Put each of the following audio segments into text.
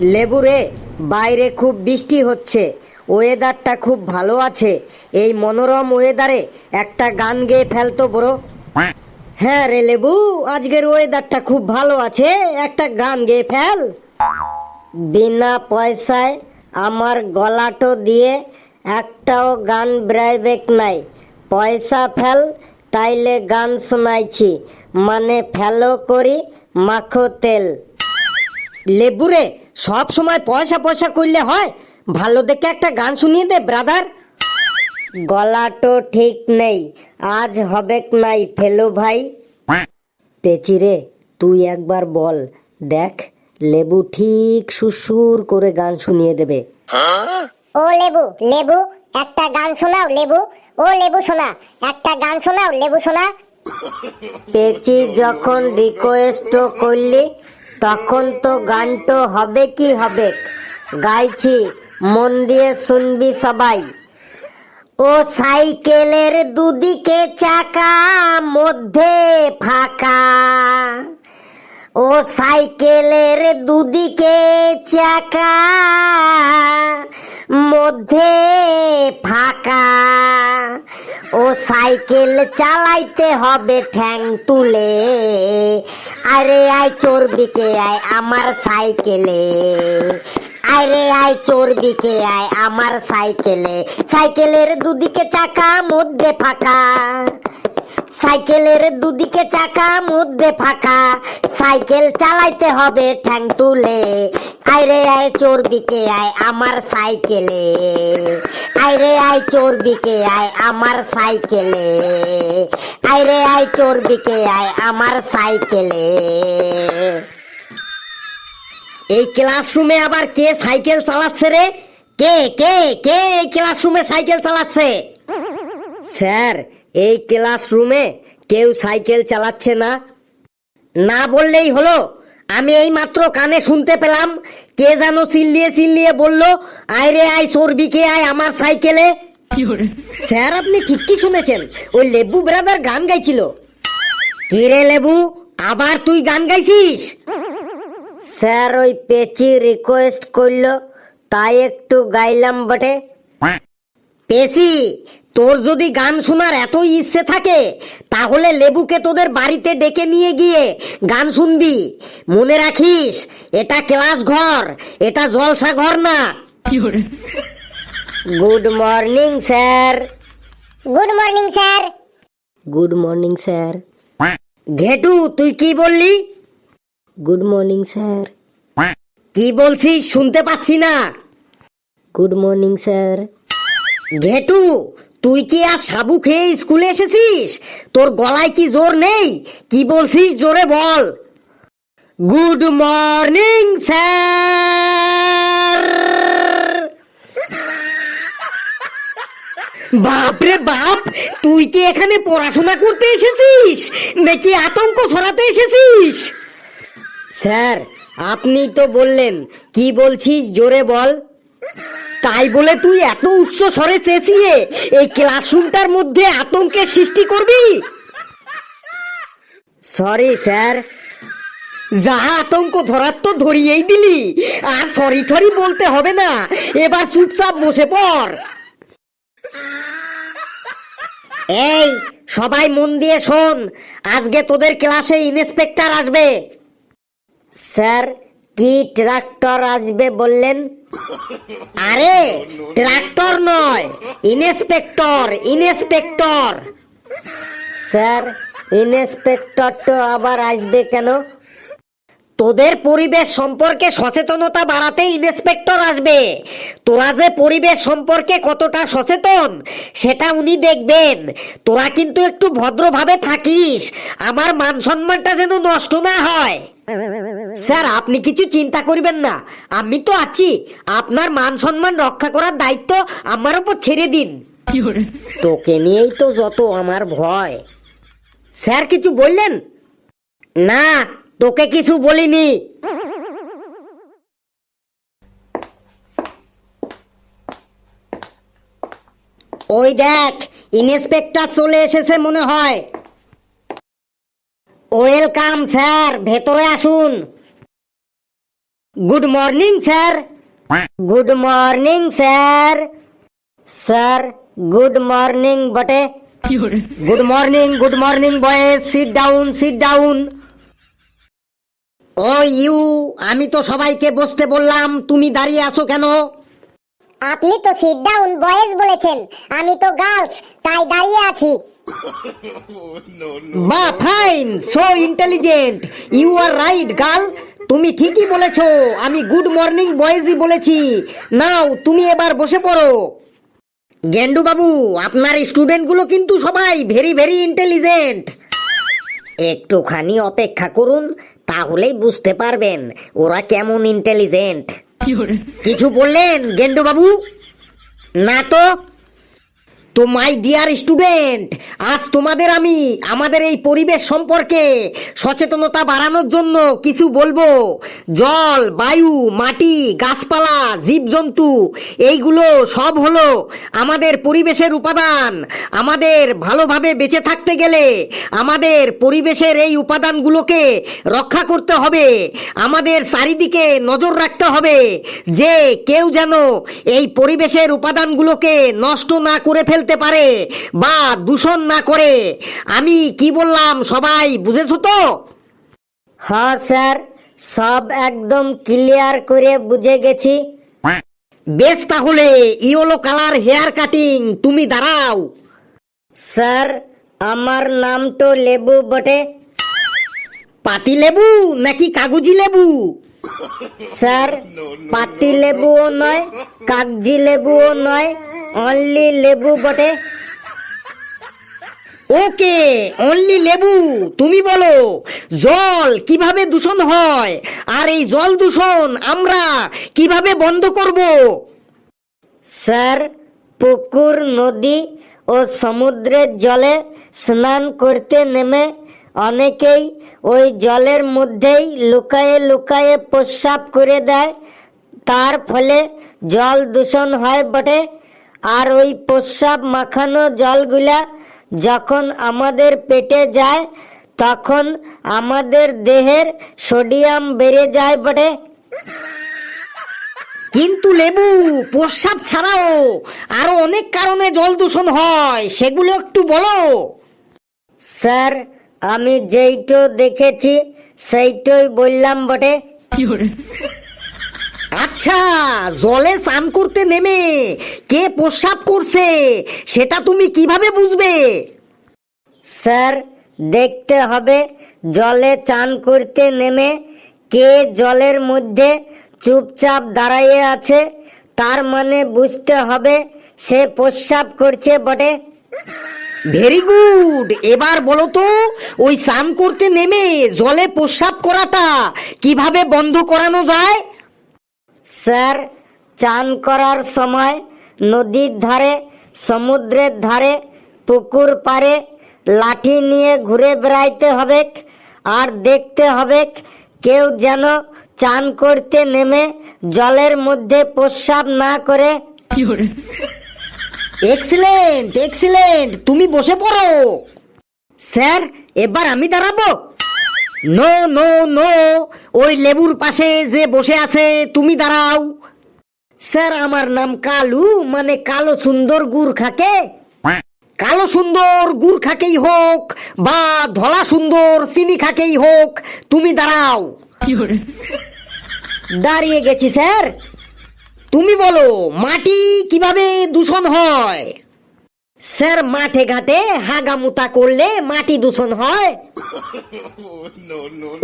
লেবুরে, বাইরে খুব বৃষ্টি হচ্ছে ওয়েদারটা খুব ভালো আছে। এই মনোরম ওয়েদারে একটা গান গেয়ে ফেলতো বড় হ্যাঁ রে লেবু, আজকের ওয়েদারটা খুব ভালো আছে, একটা গান গেয়ে ফেল। বিনা পয়সায় আমার গলাটো দিয়ে একটাও গান ব্রাইবেক নাই। পয়সা ফেল, তাইলে গান শোনাইছি। মানে ফেলো করি, মাখো তেল। লেবুরে সব সময় পয়সা পয়সা করলে হয়। ভালো দেখে একটা গান শুনিয়ে দে ব্রাদার গলা তো ঠিক নেই আজ হবেক নাই ফেলো ভাই। পেচিরে তুই একবার বল দেখ লেবু ঠিক সুসুর করে গান শুনিয়ে দেবে। ও লেবু লেবু একটা গান শোনাও লেবু। ও লেবু শোনা একটা গান শোনাও লেবু শোনা। পেচি যখন রিকোয়েস্ট করলি তখন তো গানটো হবে কি হবে? গাইছি, মন দিয়ে শুনবি সবাই। ও সাইকেলের দুদিকে চাকা, মধ্যে ফাঁকা। ও সাইকেলের দুদিকে চাকা, মধ্যে ফাঁকা। ও সাইকেল চালাইতে হবে ঠ্যাং তুলে। আরে আয় চর্বিকে আয় আমার সাইকেলে। আরে আয় চর্বিকে আয় আমার সাইকেলে। সাইকেলের দুদিকে চাকা, মধ্যে ফাঁকা। সাইকেলের দুদিকে চাকা মধ্যে ফাঁকা। সাইকেল চালাইতে হবে ঠ্যাং তুলে। আইরে আয় চোর চর্বিকে, আয় আমার সাইকেলে। আইরে আয় চোর চর্বিকে, আয় আমার সাইকেলে। আইরে আয় চোর চর্বিকে, আয় আমার সাইকেলে। এই ক্লাসরুমে আবার কে সাইকেল চালাচ্ছে রে? কে কে কে এই ক্লাসরুমে সাইকেল চালাচ্ছে? স্যার এই ক্লাসরুমে কেউ সাইকেল চালাচ্ছে না। না বললেই হলো। আমি এই মাত্র কানে শুনতে পেলাম। কে যেন চিল্লিয়ে চিল্লিয়ে বলল আয় রে আয় চর্বিকে আয় আমার সাইকেলে। স্যার আপনি ঠিক কি শুনেছেন। ওই লেবু ব্রাদার গান গাইছিল। কি রে লেবু আবার তুই গান গাইছিস? স্যার ওই পেচি রিকোয়েস্ট করল। তাই একটু গাইলাম বটে। পেশি তোর যদি গান শোনার এত ইচ্ছে থাকে তাহলে লেবুকে তোদের বাড়িতে ডেকে নিয়ে গিয়ে গান শুনবি। মনে রাখিস এটা ক্লাস ঘর এটা জলসা ঘর না। Good morning sir. Good morning sir. Good morning sir. Ghetu তুই কি বললি? Good morning sir. কি বলছিস শুনতে পাচ্ছি না। Good morning sir. ঘেটু তুই কি আজ সাবু খেয়ে স্কুলে এসেছিস? তোর গলায় কি জোর নেই? কি বলছিস জোরে বল। Good morning, sir. বাপরে বাপ, তুই কি এখানে পড়াশোনা করতে এসেছিস? নাকি আতঙ্ক ছড়াতে এসেছিস? স্যার, আপনি তো বললেন, কি বলছিস জোরে বল? তাই বলে তুই এত উচ্চ স্বরে চেঁচিয়ে এই ক্লাসরুমটার মধ্যে আতঙ্কের সৃষ্টি করবি? সরি স্যার যা আতঙ্ক ধরার তো ধরিয়েই দিলি। আর সরি ঠরি বলতে হবে না। এবার চুপচাপ বসে পড়। এই, সবাই মন দিয়ে শোন। আজকে তোদের ক্লাসে ইন্সপেক্টর আসবে। স্যার কি ট্রাক্টর আসবে বললেন? আরে, ট্রাক্টর নয়, ইন্সপেক্টর ইন্সপেক্টর। স্যার ইন্সপেক্টর তো আবার আসবে কেন? তোদের পরিবেশ সম্পর্কে সচেতনতা বাড়াতে ইন্সপেক্টর আসবে। তোরা যে পরিবেশ সম্পর্কে কতটা সচেতন, সেটা উনি দেখবেন। তোরা কিন্তু একটু ভদ্রভাবে থাকিস, আমার মান সম্মানটা যেন নষ্ট না হয়। স্যার আপনি কিছু চিন্তা করবেন না। আমি তো আছি। আপনার মান সম্মান রক্ষা করার দায়িত্ব আমার উপর ছেড়ে দিন। তোকে নিয়েই তো যত আমার ভয়। স্যার কিছু বললেন? না তোকে কিছু বলিনি। ওই দেখ ইন্সপেক্টর চলে এসেছে মনে হয়। ওয়েলকাম স্যার ভেতরে আসুন। Good morning sir good morning sir sir good morning বটে good morning good morning boys sit down sit down oh you আমি তো সবাইকে বসতে বললাম তুমি দাঁড়িয়ে আছো কেন? আপনি তো সিট ডাউন বয়েজ বলেছেন। আমি তো গার্লস তাই দাঁড়িয়ে আছি। বা fine so intelligent you are right girl তুমি ঠিকই বলেছ আমি গুড মর্নিং বয়েজই বলেছি। নাও তুমি এবার বসে পড়ো। গেন্ডু বাবু আপনার স্টুডেন্টগুলো কিন্তু সবাই ভেরি ভেরি ইন্টেলিজেন্ট একটুখানি অপেক্ষা করুন তাহলেই বুঝতে পারবেন ওরা কেমন ইন্টেলিজেন্ট কিছু বললেন গেন্ডু বাবু? না তো? তো মাই ডিয়ার স্টুডেন্ট আজ তোমাদের আমি, আমাদের এই পরিবেশ সম্পর্কে সচেতনতা বাড়ানোর জন্য কিছু বলব। জল, বায়ু, মাটি, গাছপালা, জীবজন্তু, এইগুলো সব হলো আমাদের পরিবেশের উপাদান। আমাদের ভালোভাবে বেঁচে থাকতে গেলে আমাদের পরিবেশের এই উপাদানগুলোকে রক্ষা করতে হবে। আমাদের চারিদিকে নজর রাখতে হবে যে কেউ যেন এই পরিবেশের উপাদানগুলোকে নষ্ট না করে ফেলতে পারে বা দূষণ না করে। আমি কি বললাম সবাই বুঝেছ তো? হ্যাঁ স্যার সব একদম ক্লিয়ার করে বুঝে গেছি। বেশ তাহলে ইয়েলো কালার হেয়ার কাটিং তুমি দাঁড়াও। স্যার আমার নাম তো লেবু বটে। পাতি লেবু নাকি কাগজি লেবু? স্যার পাতি লেবুও নয় কাগজি লেবুও নয়। অনলি লেবু বটে। ওকে অনলি লেবু, তুমি বলো, জল কীভাবে দূষণ হয়? আর এই জল দূষণ আমরা কীভাবে বন্ধ করব? স্যার, পুকুর, নদী ও সমুদ্রের জলে স্নান করতে নেমে অনেকেই ওই জলের মধ্যেই লুকায়ে লুকায়ে প্রস্রাব করে দেয়। তার ফলে জল দূষণ হয় বটে। আর ওই প্রস্রাব মাখানো জলগুলা যখন আমাদের পেটে যায় তখন আমাদের দেহের সোডিয়াম বেড়ে যায় বটে। কিন্তু লেবু প্রস্রাব ছাড়াও আরও অনেক কারণে জল দূষণ হয় সেগুলো একটু বলো। স্যার আমি যেইটো দেখেছি সেইটাই বললাম বটে। আচ্ছা জলে স্নান করতে নেমে কে প্রস্রাব করছে সেটা তুমি কীভাবে বুঝবে? স্যার দেখতে হবে জলে চান করতে নেমে কে জলের মধ্যে চুপচাপ দাঁড়াইয়ে আছে তার মানে বুঝতে হবে সে প্রস্রাব করছে বটে। ভেরি গুড এবার বলো তো ওই স্নান করতে নেমে জলে প্রস্রাব করাটা কীভাবে বন্ধ করানো যায়? স্যার চান করার সময় নদীর ধারে সমুদ্রের ধারে পুকুর পাড়ে লাঠি নিয়ে ঘুরে বেড়াইতে হবে আর দেখতে হবে কেউ যেন চান করতে নেমে জলের মধ্যে প্রস্রাব না করে। এক্সিলেন্ট এক্সিলেন্ট তুমি বসে পড়ো। স্যার এবার আমি দাঁড়াবো। No no no. ওই লেবুর পাশে যে বসে আছে তুমি দাঁড়াও। স্যার আমার নাম কালু মানে কালো সুন্দর গুড় খাকে। কালো সুন্দর গুড় খাকেই হোক বা ধলা সুন্দর চিনি খাকেই হোক তুমি দাঁড়াও। দাঁড়িয়ে গেছি স্যার। তুমি বলো মাটি কীভাবে দূষণ হয়? স্যার, মাঠে ঘাটে হাগামুতা করলে মাটি দূষণ হয়।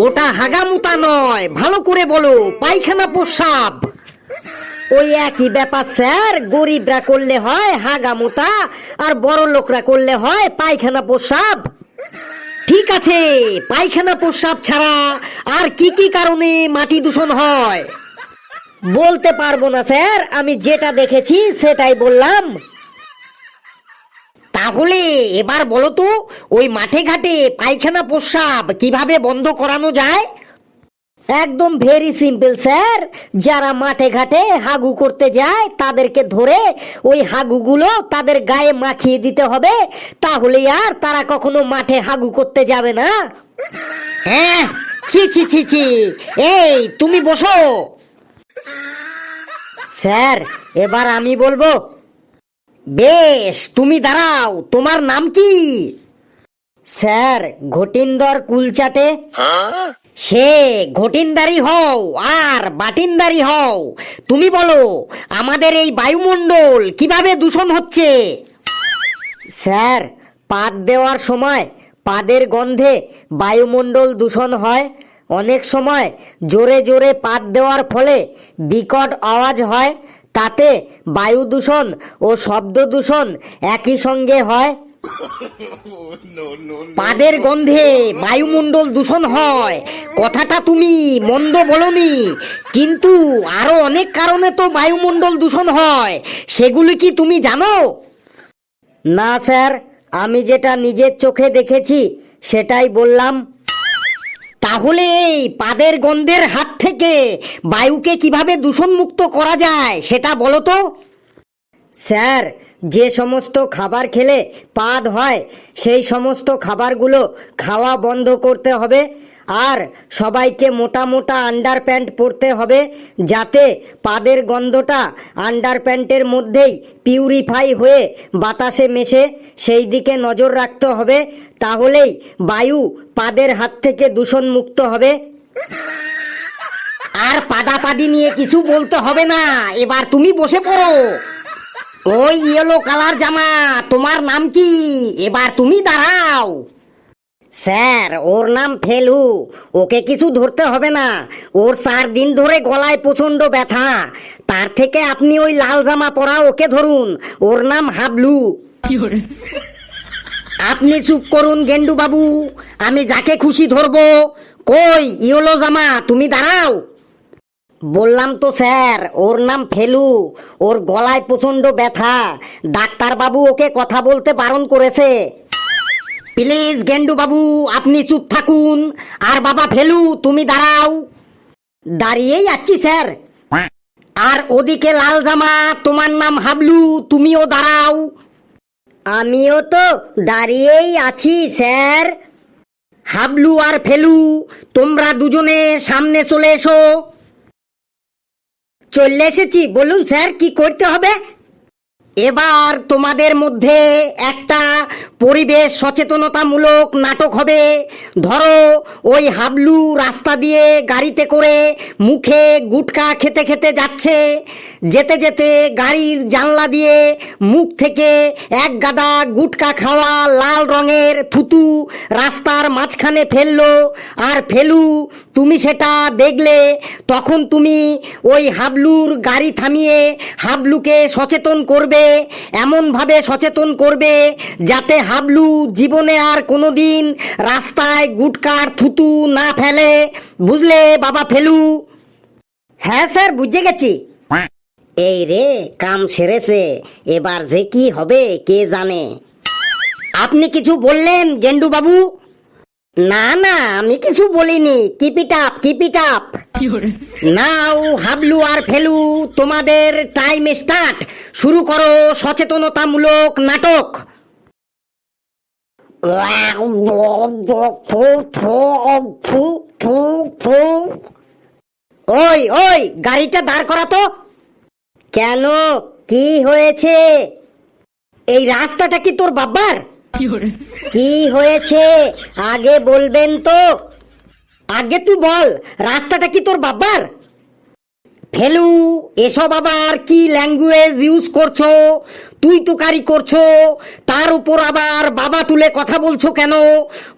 ওটা হাগামুতা নয়, ভালো করে বলো, পায়খানা প্রস্রাব। ওই একই ব্যাপার, স্যার, গরিবরা করলে হয় হাগামুতা আর বড় লোকরা করলে হয় পায়খানা প্রস্রাব। ঠিক আছে, পায়খানা প্রস্রাব ছাড়া আর কি কি কারণে মাটি দূষণ হয়? বলতে পারব না, স্যার, আমি যেটা দেখেছি সেটাই বললাম। তাহলে এবার বলো তো, ওই মাঠে ঘাটে পায়খানা প্রস্রাব কীভাবে বন্ধ করানো যায়? একদম ভেরি সিম্পল স্যার যারা মাঠে ঘাটে হাগু করতে যায়, তাদেরকে ধরে ওই হাগুগুলো তাদের গায়ে মাখিয়ে দিতে হবে। তাহলে আর তারা কখনো মাঠে হাগু করতে যাবে না। হ্যাঁ ছি ছি ছি ছি। এই, তুমি বসো। স্যার, এবার আমি বলব বেশ, তুমি দাঁড়াও, তোমার নাম কি? স্যার, ঘটিন্দর কুলচাটে? সে ঘটিনদারি হও, আর বাটিনদারি হও। তুমি বলো, আমাদের এই বায়ুমণ্ডল কীভাবে দূষণ হচ্ছে? স্যার, পাত দেওয়ার সময় পাদের গন্ধে বায়ুমণ্ডল দূষণ হয়। অনেক সময় জোরে জোরে পাত দেওয়ার ফলে বিকট আওয়াজ হয়। তাতে বায়ু দূষণ ও শব্দ দূষণ একই সঙ্গে হয়। পাদের গন্ধে বায়ুমণ্ডল দূষণ হয়। কথাটা তুমি মন্দ বলনি, কিন্তু আরও অনেক কারণে তো বায়ুমণ্ডল দূষণ হয়। সেগুলি কি তুমি জানো? না, স্যার। আমি যেটা নিজের চোখে দেখেছি, সেটাই বললাম। তাহলে এই পাদের গন্ধের হাত থেকে বায়ুকে কীভাবে দূষণমুক্ত করা যায় সেটা বলো তো। স্যার, যে সমস্ত খাবার খেলে পাদ হয়, সেই সমস্ত খাবারগুলো খাওয়া বন্ধ করতে হবে। আর সবাইকে মোটা মোটা আন্ডার প্যান্ট পরতে হবে যাতে পাদের গন্ধটা আন্ডার প্যান্টের মধ্যেই পিউরিফাই হয়ে বাতাসে মেশে সেই দিকে নজর রাখতে হবে। তাহলেই বায়ু পাদের হাত থেকে দূষণ মুক্ত হবে। আর পাদাপাদি নিয়ে কিছু বলতে হবে না, এবার তুমি বসে পড়ো। ওই ইয়েলো কালার জামা, তোমার নাম কি? এবার তুমি দাঁড়াও। স্যার ওর নাম ফেলু। ওকে কিছু ধরতে হবে না। ওর চার দিন ধরে গলায় প্রচণ্ড ব্যথা। তার থেকে আপনি ওই লাল জামা পরা ওকে ধরুন। ওর নাম হাবলু। আপনি চুপ করুন গেন্ডু বাবু আমি যাকে খুশি ধরবো। কই ইয়েলো জামা তুমি দাঁড়াও। বললাম তো স্যার ওর নাম ফেলু। ওর গলায় প্রচণ্ড ব্যথা। ডাক্তার বাবু ওকে কথা বলতে বারণ করেছে। প্লিজ গেন্ডু বাবু, আপনি চুপ থাকুন। আর বাবা ফেলু, তুমি দাঁড়াও। দাঁড়িয়েই যাচ্ছি স্যার। আর ওদিকে লাল জামা, তোমার নাম হাবলু, তুমিও দাঁড়াও। আমিও তো দাঁড়িয়েই আছি, স্যার। হাবলু আর ফেলু, তোমরা দুজনে সামনে চলে এসো। চলে এসেছি, বলুন, স্যার, কি করতে হবে? এবার তোমাদের মধ্যে একটা পরিবেশ সচেতনতামূলক নাটক হবে। ধরো, ওই হাবলু রাস্তা দিয়ে গাড়িতে করে মুখে গুটকা খেতে খেতে যাচ্ছে। যেতে যেতে গাড়ির জানলা দিয়ে মুখ থেকে এক গাদা গুটকা খাওয়া লাল রঙের থুতু রাস্তার মাঝখানে ফেলল। আর ফেলু, তুমি সেটা দেখলে তখন তুমি ওই হাবলুর গাড়ি থামিয়ে হাবলুকে সচেতন করবে, এমনভাবে সচেতন করবে যাতে হাবলু জীবনে আর কোনোদিন রাস্তায় গুটকার থুতু না ফেলে। বুঝলে বাবা ফেলু? হ্যাঁ স্যার, বুঝে গেছি। এই রে কাম সেরেছে। এবার যে কি হবে কে জানে? আপনি কিছু বললেন গেন্ডু বাবু? না না আমি কিছু বলিনি। Keep it up keep it up now Hablu আর ফেলু তোমাদের টাইম স্টার্ট শুরু করো সচেতনতামূলক নাটক। ওই ওই গাড়িটা দাঁড় করা তো। কেন? কি হয়েছে? এই রাস্তাটা কি তোর বাবার? কি হয়েছে? আগে বলবেন তো। আগে তুই বল রাস্তাটা কি তোর বাবার? ফেলু এসব আবার কি ল্যাঙ্গুয়েজ ইউজ করছ? তুই তুকারি করছ? তার উপর আবার বাবা তুলে কথা বলছো কেন?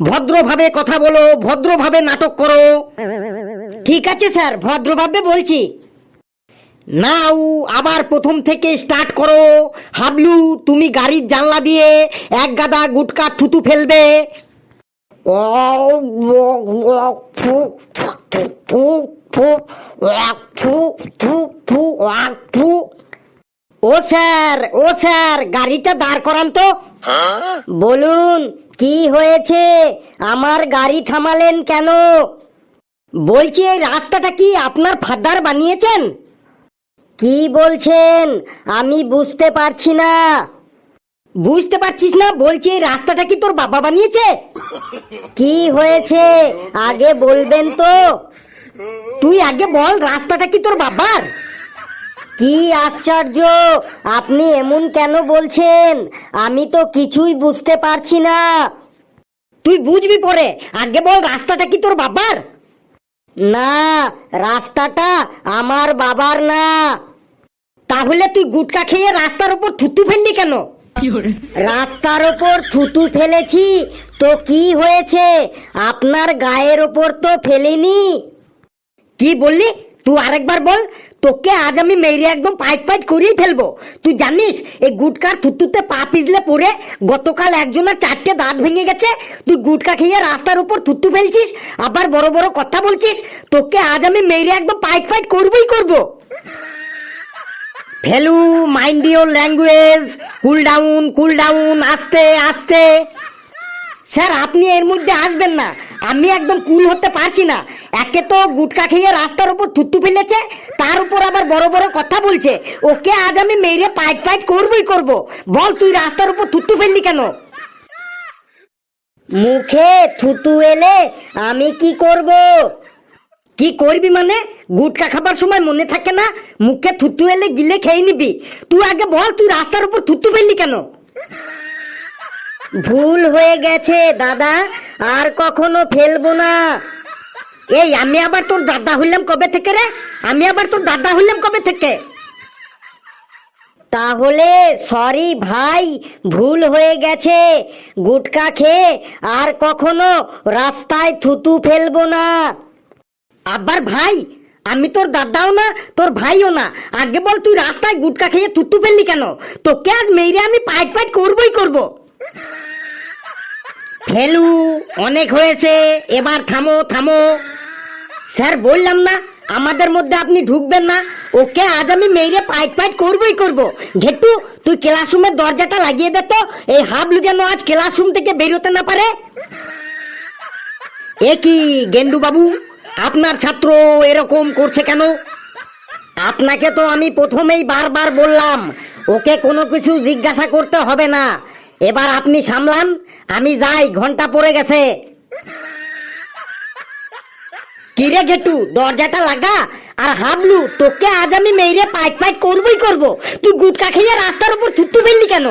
ভদ্রভাবে কথা বলো ভদ্রভাবে নাটক করো। ঠিক আছে স্যার ভদ্রভাবে বলছি। নাও, আবার প্রথম থেকে স্টার্ট করো। হাবলু, তুমি গাড়ির জানলা দিয়ে এক গাদা গুটকা থুতু ফেলবে। ও স্যার ও স্যার, গাড়িটা দাঁড় করান তো। বলুন, কি হয়েছে? আমার গাড়ি থামালেন কেন? বলছি, এই রাস্তাটা কি আপনার ফাদার বানিয়েছেন? কি বলছেন? আমি বুঝতে পারছি না। বুঝতে পারছিস না? বলছি এই রাস্তাটা কি তোর বাবা বানিয়েছে? কি হয়েছে? আগে বলবেন তো। তুই আগে বল, রাস্তাটা কি তোর বাবার? কি আশ্চর্য! আপনি এমন কেন বলছেন? আমি তো কিছুই বুঝতে পারছি না। তুই বুঝবি পরে। আগে বল, রাস্তাটা কি তোর বাবার? না রাস্তাটা আমার বাবার না। তাহলে তুই গুটকা খেয়ে রাস্তার উপর থুতু ফেললি কেন? রাস্তার ওপর থুতু ফেলেছি তো কি হয়েছে? আপনার গায়ের ওপর তো ফেলিনি। কি বললি? তুই আরেকবার বল। তোকে আজ আমি মেরে একদম পাইট পাইট করিয়ে ফেলব। তুই জানিস, এই গুটকার থুতুতে পা পিছলে পড়ে গতকাল একজনের চারটে দাঁত ভেঙে গেছে। তুই গুটকা খেয়ে রাস্তার উপর থুতু ফেলছিস, আবার বড় বড় কথা বলছিস, তোকে আজ আমি মেরে একদম পাইট ফাইট করবই করব। Value mind your language cool down cool down আস্তে আস্তে। স্যার, আপনি এর মধ্যে আসবেন না। আমি একদম কুল হতে পারছি না। একে তো গুটকা খেয়ে রাস্তার উপর থুতু ফেলেছে, তার উপর আবার বড় বড় কথা বলছে। ওকে আজ আমি মেরে পাইট পাইট করবই করব। বল, তুই রাস্তার উপর থুতু ফেললি কেন? মুখে থুতু এলে আমি কি করব? কি করবি মানে? গুটকা খাবার সময় মনে থাকে না? মুখে থুতু এলে গিলে খেয়ে নিবি। তুই আগে বল, তুই রাস্তার উপর থুতু ফেললি কেন? ভুল হয়ে গেছে, দাদা। আর কখনো ফেলব না। এই, আমি আবার তোর দাদা হইলাম কবে থেকে রে? আমি আবার তোর দাদা হইলাম কবে থেকে? তাহলে সরি ভাই, ভুল হয়ে গেছে। গুটকা খেয়ে আর কখনো রাস্তায় থুতু ফেলব না। আবার ভাই, আমি তোর দাদাও না, তোর ভাইও না। আগে বল তুই রাস্তায় গুটকা খেয়ে থুতু ফেললি কেন? তোকে আজ মেরে আমি পাইট পাইট করবই করব। ফেলু অনেক হয়েছে, এবার থামো থামো। স্যার, বললাম না, আমাদের মধ্যে আপনি ঢুকবেন না। ওকে আজ আমি মেরে পাইট পাইট করবই করব। ঘেটু, তুই ক্লাসরুমের দরজাটা লাগিয়ে দে তো। এই হাবলু যেন আজ ক্লাসরুম থেকে বেরোতে না পারে। এ কি, গেন্ডু বাবু? আপনার ছাত্র এরকম করছে কেন? আপনাকে তো আমি প্রথমেই বারবার বললাম, ওকে কোনো কিছু জিজ্ঞাসা করতে হবে না। এবার আপনি সামলান, আমি যাই, ঘণ্টা পড়ে গেছে। কিরে গেটু দরজাটা লাগা? আর হাবলু, তোকে আজ আমি মেরে পাইট পাইট করবই করব। তুই গুটকা খেয়ে রাস্তার উপর থুতু ফেললি কেন?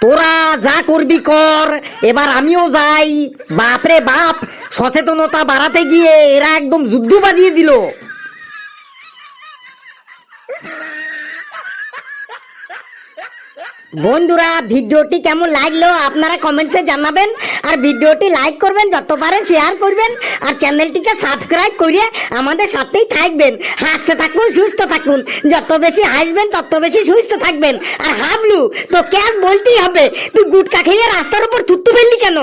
তোরা যা করবি কর, এবার আমিও যাই। বাপরে বাপ, সচেতনতা বাড়াতে গিয়ে এরা একদম যুদ্ধ বাজিয়ে দিল। বন্ধুরা, ভিডিওটি কেমন লাগল আপনারা কমেন্টসে জানাবেন আর ভিডিওটি লাইক করবেন, যত পারেন শেয়ার করবেন আর চ্যানেলটিকে সাবস্ক্রাইব করিয়ে আমাদের সাথেই থাকবেন। হাসতে থাকুন, সুস্থ থাকুন। যত বেশি হাসবেন, তত বেশি সুস্থ থাকবেন। আর হাবলু তো ক্যাশ বলতেই হবে, তুই গুটকা খেয়ে রাস্তার উপর থুত্তু ফেললি কেন?